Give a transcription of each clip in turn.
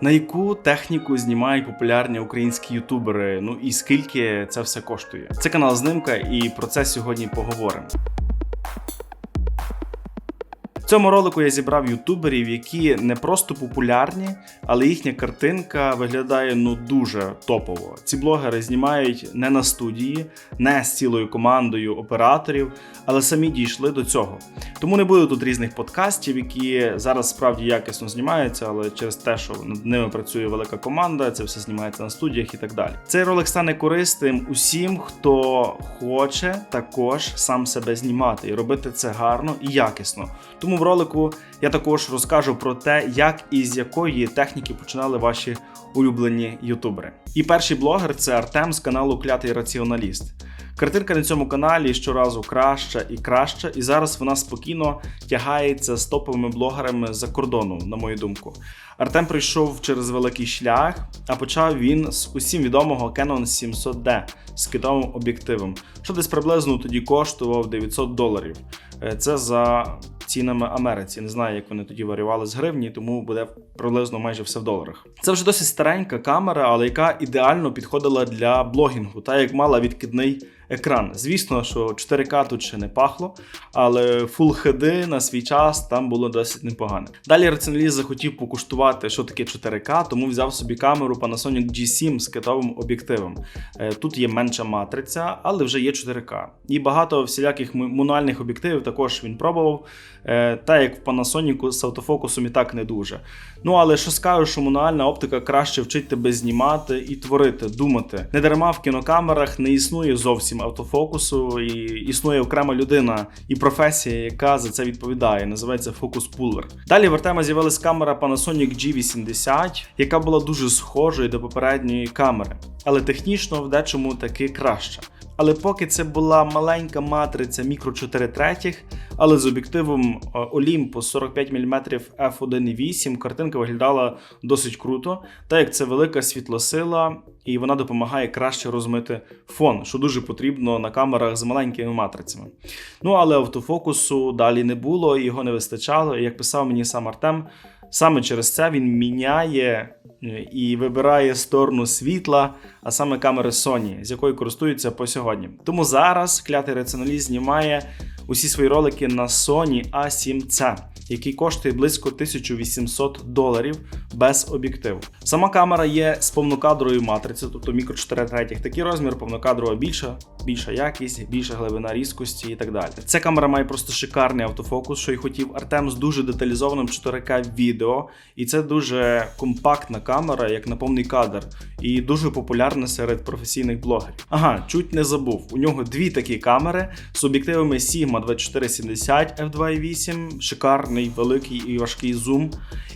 На яку техніку знімають популярні українські ютубери? Ну і скільки це все коштує? Це канал Знимка, і про це сьогодні поговоримо. Цьому ролику я зібрав ютуберів, які не просто популярні, але їхня картинка виглядає ну дуже топово. Ці блогери знімають не на студії, не з цілою командою операторів, але самі дійшли до цього. Тому не буде тут різних подкастів, які зараз справді якісно знімаються, але через те, що над ними працює велика команда, це все знімається на студіях і так далі. Цей ролик стане корисним усім, хто хоче також сам себе знімати і робити це гарно і якісно. Тому ролику я також розкажу про те, як і з якої техніки починали ваші улюблені ютубери. І перший блогер це Артем з каналу Клятий Раціоналіст. Картинка на цьому каналі щоразу краща і краща, і зараз вона спокійно тягається з топовими блогерами за кордону, на мою думку. Артем прийшов через великий шлях, а почав він з усім відомого Canon 700D з китовим об'єктивом, що десь приблизно тоді коштував 900 доларів. Е, Це за цінами Америці. Не знаю, як вони тоді варювали з гривні, тому буде приблизно майже все в доларах. Це вже досить старенька камера, але яка ідеально підходила для блогінгу, та як мала відкидний екран. Звісно, що 4К тут ще не пахло, але Full HD на свій час там було досить непогано. Далі раціоналіст захотів покуштувати, що таке 4К, тому взяв собі камеру Panasonic G7 з китовим об'єктивом. Е, Тут є менша матриця, але вже є 4К. І багато всіляких мануальних об'єктивів також він пробував. Е, Та як в Panasonic з автофокусом і так не дуже. Ну але що скажу, що мануальна оптика краще вчить тебе знімати і творити, думати. Не дарма в кінокамерах не існує зовсім автофокусу, і існує окрема людина і професія, яка за це відповідає. Називається фокус-пулер. Далі в Артема з'явилась камера Panasonic G80, яка була дуже схожою до попередньої камери, але технічно в дечому таки краща. Але поки це була маленька матриця мікро 4 третіх, але з об'єктивом Olympus 45 мм f1.8 картинка виглядала досить круто, так як це велика світлосила, і вона допомагає краще розмити фон, що дуже потрібно на камерах з маленькими матрицями. Ну але автофокусу далі не було, його не вистачало. І як писав мені сам Артем, саме через це він міняє е, і вибирає сторону світла, а саме камери Sony, з якою користуються по сьогодні. Тому зараз клятий раціоналіст знімає усі свої ролики на Sony A7C, який коштує близько 1800 доларів без об'єктиву. Сама камера є з повнокадровою матрицею, тобто мікро 4 третіх. Такий розмір, повнокадрова більша, більша якість, більша глибина різкості і так далі. Ця камера має просто шикарний автофокус, що й хотів Артем з дуже деталізованим 4К відео. І це дуже компактна камера, як на повний кадр, і дуже популярна серед професійних блогерів. Ага, чуть не забув. У нього дві такі камери з об'єктивами Sigma 2470 f2.8, шикарний великий і важкий зум,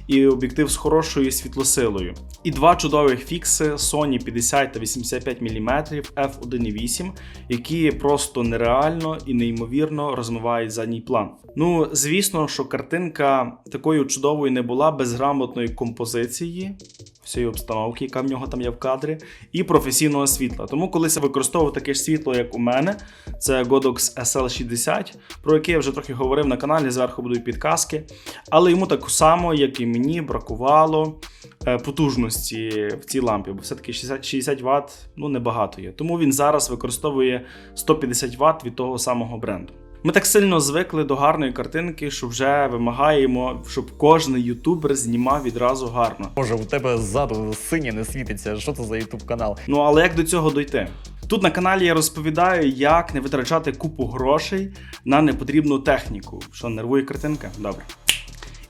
і об'єктив з хорошою світлосилою. І два чудових фікси Sony 50 та 85 мм f1.8, які просто нереально і неймовірно розмивають задній план. Ну, звісно, що картинка такою чудовою не була без грамотної композиції. Всієї обстановки, яка в нього там є в кадрі, і професійного світла. Тому колись я використовував таке ж світло, як у мене, це Godox SL60, про яке я вже трохи говорив на каналі, зверху будуть підказки. Але йому так само, як і мені, бракувало е, потужності в цій лампі, бо все-таки 60, 60 Вт ну, небагато є. Тому він зараз використовує 150 Вт від того самого бренду. Ми так сильно звикли до гарної картинки, що вже вимагаємо, щоб кожен ютубер знімав відразу гарно. Боже, у тебе ззаду синє не світиться. Що це за ютуб канал? Ну але як до цього дойти? Тут на каналі я розповідаю, як не витрачати купу грошей на непотрібну техніку. Що нервує картинка? Добре.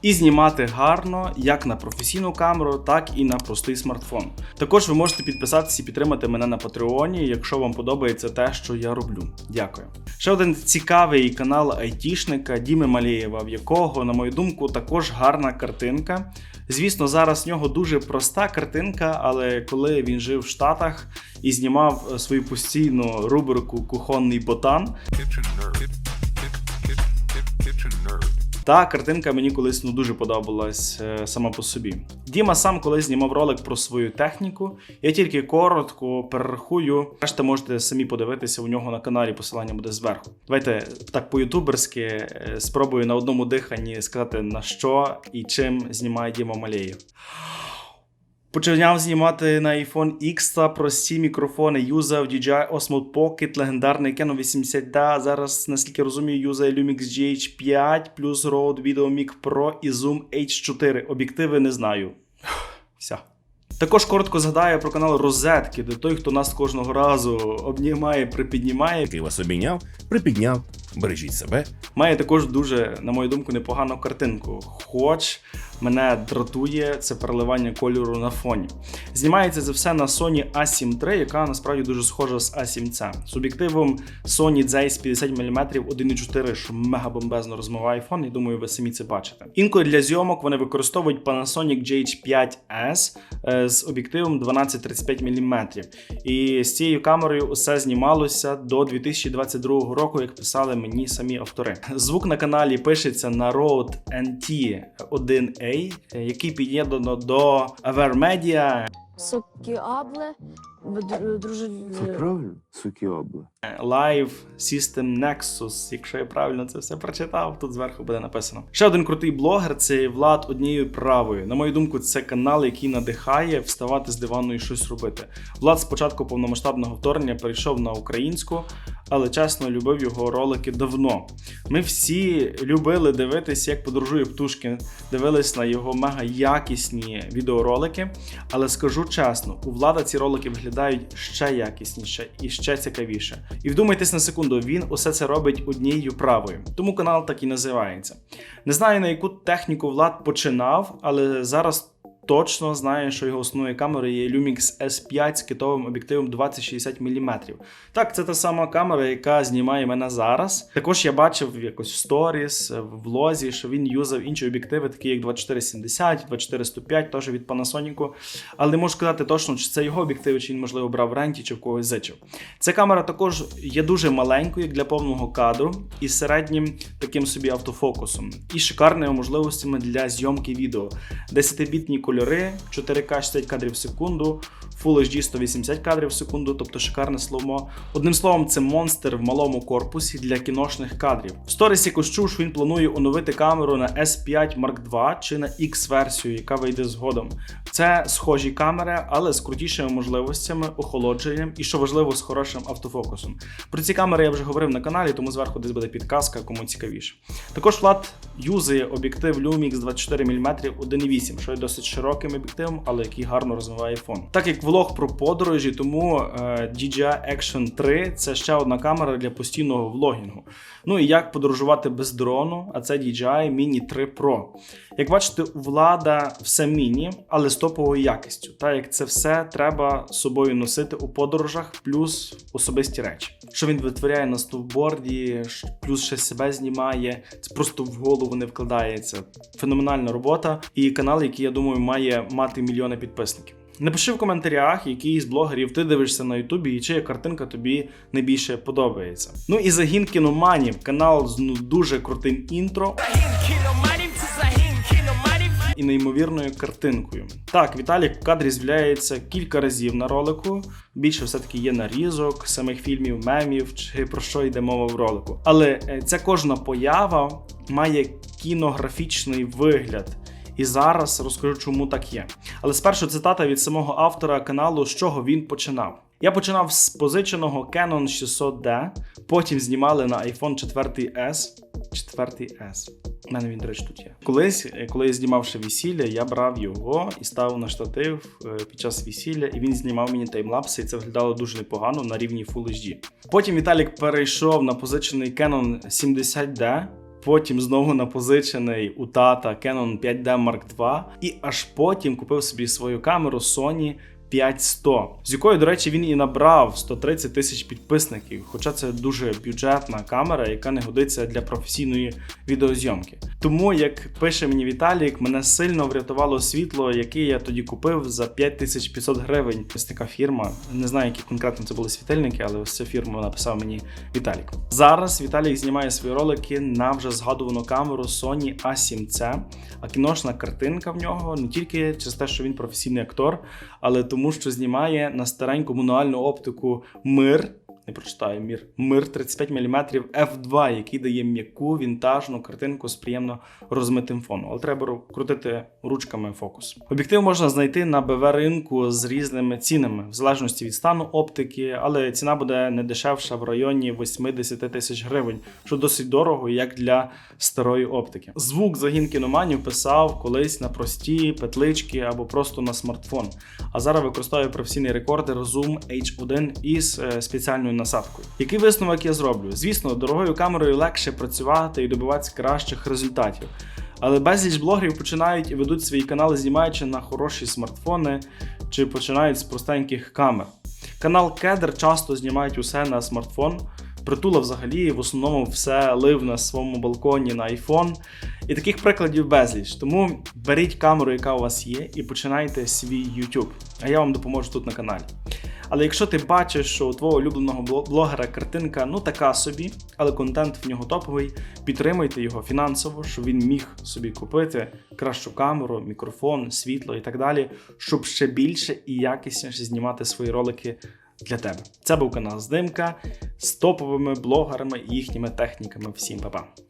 І знімати гарно як на професійну камеру, так і на простий смартфон. Також ви можете підписатися і підтримати мене на Патреоні, якщо вам подобається те, що я роблю. Дякую. Ще один цікавий канал айтішника Діми Малєєва, в якого, на мою думку, також гарна картинка. Звісно, зараз в нього дуже проста картинка, але коли він жив в Штатах і знімав е, свою постійну рубрику Кухонний ботан, Та картинка мені колись ну дуже подобалась е, сама по собі. Діма сам колись знімав ролик про свою техніку. Я тільки коротко перерахую. Решта можете самі подивитися у нього на каналі. Посилання буде зверху. Давайте так по-ютуберськи е, спробую на одному диханні сказати на що і чим знімає Діма Малєєв. Починав знімати на iPhone X та прості мікрофони. Юзав DJI Osmo Pocket, легендарний Canon 80D. Зараз, наскільки розумію, юзає Lumix GH5 плюс Rode VideoMic Pro і Zoom H4. Об'єктиви не знаю. Все. Також коротко згадаю про канал Розетки, де той, хто нас кожного разу обнімає, припіднімає, який вас обійняв, припідняв, бережіть себе. має також дуже, на мою думку, непогану картинку. Хоч мене дратує це переливання кольору на фоні. Знімається це все на Sony A7 III, яка насправді дуже схожа з A7C. З об'єктивом Sony Zeiss 50 мм 1.4, що мега бомбезно розмиває фон, і думаю, ви самі це бачите. Інколи для зйомок вони використовують Panasonic GH5S е, з об'єктивом 12-35 мм. І з цією камерою усе знімалося до 2022 року, як писали мені самі автори. Звук на каналі пишеться на Rode NT1A, е, який під'єднано до Avermedia Сокіабле, б- друже. Це правильно, сукіобле. Live System Nexus, якщо я правильно це все прочитав, тут зверху буде написано. Ще один крутий блогер це Влад однією правою. На мою думку, це канал, який надихає вставати з дивану і щось робити. Влад з початку повномасштабного вторгнення перейшов на українську, але чесно любив його ролики давно. Ми всі любили дивитись, як подорожує Птушкін, дивились на його мега якісні відеоролики. Але скажу чесно, у влада ці ролики виглядають ще якісніше і ще цікавіше. І вдумайтесь на секунду, він усе це робить однією правою. Тому канал так і називається. Не знаю на яку техніку влад починав, але зараз. Точно знаю, що його основною камерою є Lumix S5 з китовим об'єктивом 2060 мм. Так, це та сама камера, яка знімає мене зараз. Також я бачив якось в сторіс, в влозі, що він юзав інші об'єктиви, такі як 2470, 2405, теж від Panasonic. Але не можу сказати точно, чи це його об'єктиви, чи він, можливо, брав в ренті, чи в когось зичив. Ця камера також є дуже маленькою для повного кадру і середнім таким собі автофокусом, і шикарними можливостями для зйомки відео. 10-бітні кольори, 4К 60 кадрів в секунду, Full HD 180 кадрів в секунду, тобто шикарне слово. Одним словом, це монстр в малому корпусі для кіношних кадрів. В сторісі кощу він планує оновити камеру на S5 Mark II чи на X-версію, яка вийде згодом. Це схожі камери, але з крутішими можливостями, охолодженням і, що важливо, з хорошим автофокусом. Про ці камери я вже говорив на каналі, тому зверху десь буде підказка, кому цікавіше. Також Влад юзає об'єктив Lumix 24 мм 1.8, що є досить широким об'єктивом, але який гарно розмиває фон. Так як влог про подорожі, тому е, DJI Action 3 це ще одна камера для постійного влогінгу. Ну і як подорожувати без дрону, а це DJI Mini 3 Pro. Як бачите, у влада все міні, але з топовою якістю. Та як це все треба собою носити у подорожах, плюс особисті речі. Що він витворяє на стовборді, плюс ще себе знімає. Це просто в голову не вкладається. Феноменальна робота і канал, який я думаю, має мати мільйони підписників. Напиши в коментарях, який з блогерів ти дивишся на Ютубі і чия картинка тобі найбільше подобається. Ну і загін кіноманів, канал з ну, дуже крутим інтро і неймовірною картинкою. Так, Віталік в кадрі з'являється кілька разів на ролику. Більше все-таки є нарізок, самих фільмів, мемів чи про що йде мова в ролику. Але е, ця кожна поява має кінографічний вигляд. І зараз розкажу, чому так є. Але спершу цитата від самого автора каналу, з чого він починав. Я починав з позиченого Canon 600D, потім знімали на iPhone 4S. 4S. У мене він, до речі, тут є. Колись, е, коли я знімав ще весілля, я брав його і ставив на штатив е, під час весілля, і він знімав мені таймлапси, і це виглядало дуже непогано на рівні Full HD. Потім Віталік перейшов на позичений Canon 70D. Потім знову на позичений у тата Canon 5D Mark II, і аж потім купив собі свою камеру Sony 5100, з якою, до речі, він і набрав 130 тисяч підписників. Хоча це дуже бюджетна камера, яка не годиться для професійної відеозйомки. Тому, як пише мені Віталік, мене сильно врятувало світло, яке я тоді купив за 5500 гривень. Ось така фірма. Не знаю, які конкретно це були світильники, але ось цю фірму написав мені Віталік. Зараз Віталік знімає свої ролики на вже згадувану камеру Sony A7C, а кіношна картинка в нього не тільки через те, що він професійний актор, але тому, що знімає на стареньку мануальну оптику мир не прочитаю мір. Мир 35 мм f2, який дає м'яку вінтажну картинку з приємно розмитим фоном. Але треба крутити ручками фокус. Об'єктив можна знайти на БВ ринку з різними цінами, в залежності від стану оптики, але ціна буде не дешевша в районі 80 тисяч гривень, що досить дорого, як для старої оптики. Звук загін кіноманів писав колись на прості петлички або просто на смартфон. А зараз використовую професійний рекордер Zoom H1 із е, спеціальною насадкою. Який висновок я зроблю? Звісно, дорогою камерою легше працювати і добиватися кращих результатів. Але безліч блогерів починають і ведуть свої канали, знімаючи на хороші смартфони чи починають з простеньких камер. Канал Кедр часто знімають усе на смартфон. Притула взагалі в основному все лив на своєму балконі на iPhone. І таких прикладів безліч. Тому беріть камеру, яка у вас є, і починайте свій YouTube. А я вам допоможу тут на каналі. Але якщо ти бачиш, що у твого улюбленого бло- блогера картинка ну така собі, але контент в нього топовий, підтримуйте його фінансово, щоб він міг собі купити кращу камеру, мікрофон, світло і так далі, щоб ще більше і якісніше знімати свої ролики для тебе. Це був канал Здимка з топовими блогерами і їхніми техніками. Всім па-па!